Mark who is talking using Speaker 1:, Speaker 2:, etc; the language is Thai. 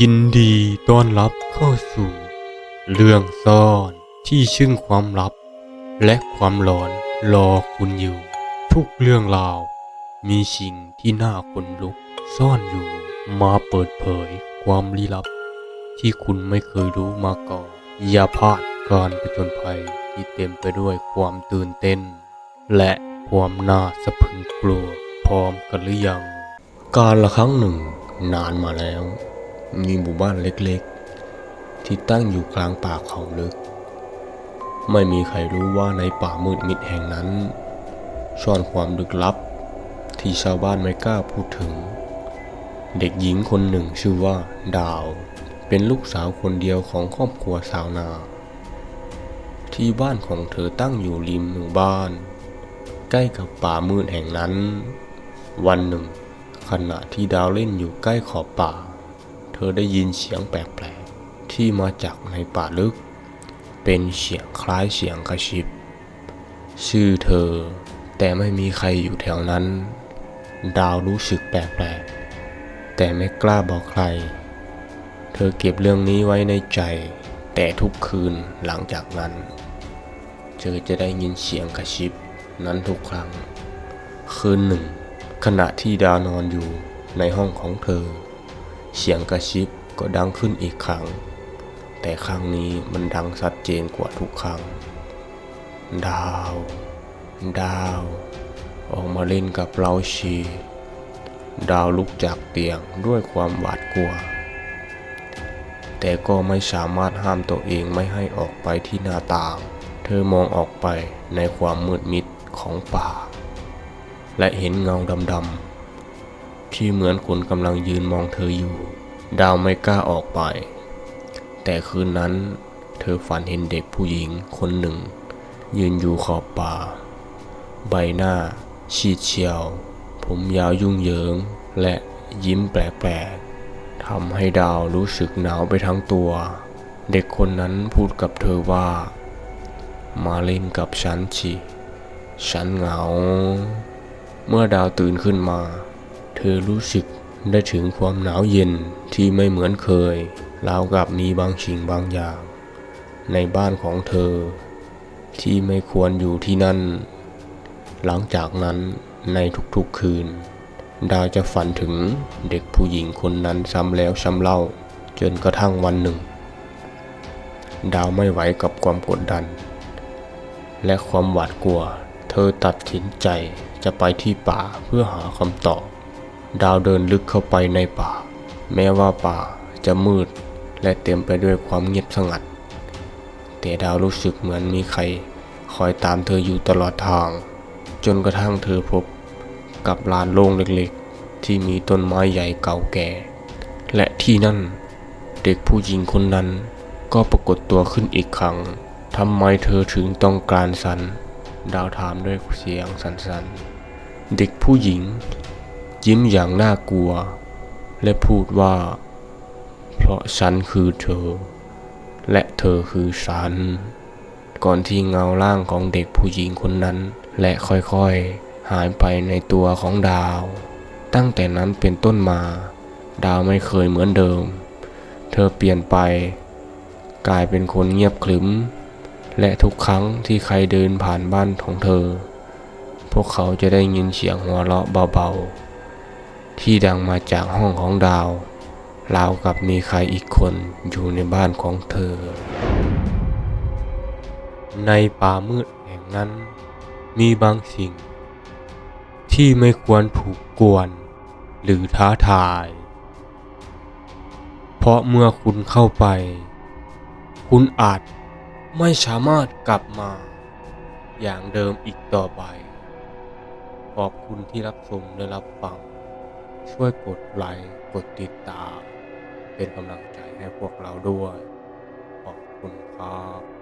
Speaker 1: ยินดีต้อนรับเข้าสู่ เรื่องซ่อนที่ซึ่งความลับ และความหลอนรอคุณอยู่ ทุกเรื่องราว มีสิ่งที่น่าขนลุกซ่อนอยู่มาเปิดเผยความลี้ลับ ที่คุณไม่เคยรู้มาก่อนอย่าพลาดการผจญภัยที่เต็มไปด้วยความตื่นเต้น และความน่าสะพรึงกลัวพร้อมกันหรือยัง การละครั้งหนึ่งนานมาแล้ว มีหมู่บ้านเล็กๆ ที่ตั้งอยู่กลางป่าเขาลึก ไม่มีใครรู้ว่าในป่ามืดมิดแห่งนั้น ซ่อนความลึกลับ ที่ชาวบ้านไม่กล้าพูดถึง เด็กหญิงคนหนึ่งชื่อว่า ดาว เป็นลูกสาวคนเดียวของครอบครัวสาวนา ที่บ้านของเธอตั้งอยู่ริมหมู่บ้าน ใกล้กับป่ามืดแห่งนั้น วันหนึ่งขณะที่ดาวเล่นอยู่ใกล้ขอบป่า เธอได้ยินเสียงแปลกๆ ที่มาจากในป่าลึก เป็นเสียงคล้ายเสียงกระชิบ ชื่อเธอ แต่ไม่มีใครอยู่แถวนั้น ดาวรู้สึกแปลกๆ แต่ไม่กล้าบอกใคร เธอเก็บเรื่องนี้ไว้ในใจ แต่ทุกคืนหลังจากนั้น เธอจะได้ยินเสียงกระชิบนั้นทุกครั้ง คืนหนึ่ง ขณะที่ดาวนอนอยู่ในห้องของเธอ เสียงกระชิบก็ดังขึ้นอีกครั้ง แต่ครั้งนี้มันดังชัดเจนกว่าทุกครั้ง ดาว ดาว ออกมาเล่นกับเราชี ดาวลุกจากเตียงด้วยความหวาดกลัว แต่ก็ไม่สามารถห้ามตัวเองไม่ให้ออกไปที่หน้าต่าง เธอมองออกไปในความมืดมิดของป่า และเห็นเงาดำๆ ที่เหมือนคนกำลังยืนมองเธออยู่ ดาวไม่กล้าออกไป แต่คืนนั้น เธอฝันเห็นเด็กผู้หญิงคนหนึ่ง ยืนอยู่ขอบป่า ใบหน้า ชีดเฉียว ผมยาวยุ่งเหยิง และยิ้มแปลกๆทำให้ดาวรู้สึกหนาวไปทั้งตัว เด็กคนนั้นพูดกับเธอว่า มาเล่นกับฉันชิฉันเหงา เมื่อดาวตื่นขึ้นมา อรู้สึกได้ถึงความหนาวเย็นที่ไม่เหมือนเคยราวกับมีบางสิ่งบางอย่าง ในบ้านของเธอ ที่ไม่ควรอยู่ที่นั่น หลังจากนั้นในทุกๆคืน ดาวจะฝันถึงเด็กผู้หญิงคนนั้นซ้ำแล้วซ้ำเล่า จนกระทั่งวันหนึ่ง ดาวไม่ไหวกับความกดดัน และความหวาดกลัว เธอตัดสินใจจะไปที่ป่าเพื่อหาคำตอบ ดาวเดินลึกเข้าไปในป่า แม้ว่าป่าจะมืดและเต็มไปด้วยความเงียบสงัด แต่ดาวรู้สึกเหมือนมีใคร คอยตามเธออยู่ตลอดทาง จนกระทั่งเธอพบกับลานโล่งเล็กๆ ที่มีต้นไม้ใหญ่เก่าแก่ และที่นั่นเด็กผู้หญิงคนนั้นก็ปรากฏตัวขึ้นอีกครั้งทำไมเธอถึงต้องการสัน ดาวถามด้วยเสียงสันๆเด็กผู้หญิง ยิ้มอย่างน่ากลัว และพูดว่า เพราะฉันคือเธอ และเธอคือฉัน ก่อนที่เงาร่างของเด็กผู้หญิงคนนั้น และค่อยๆ หายไปในตัวของดาว ตั้งแต่นั้นเป็นต้นมา ดาวไม่เคยเหมือนเดิม เธอเปลี่ยนไป กลายเป็นคนเงียบขรึม และทุกครั้งที่ใครเดินผ่านบ้านของเธอพวกเขาจะได้ยินเสียงหัวเราะเบาๆ ที่ดังมาจากห้องของดาวราวกับมีใครอีกคนอยู่ในบ้านของเธอ ในป่ามืดแห่งนั้น มีบางสิ่ง ที่ไม่ควรถูกกวน หรือท้าทาย เพราะเมื่อคุณเข้าไป คุณอาจไม่สามารถกลับมา อย่างเดิมอีกต่อไป ขอบคุณที่รับชมและรับฟัง ช่วยกดไลค์กดติดตาม เป็นกำลังใจให้พวกเราด้วย ขอบคุณครับ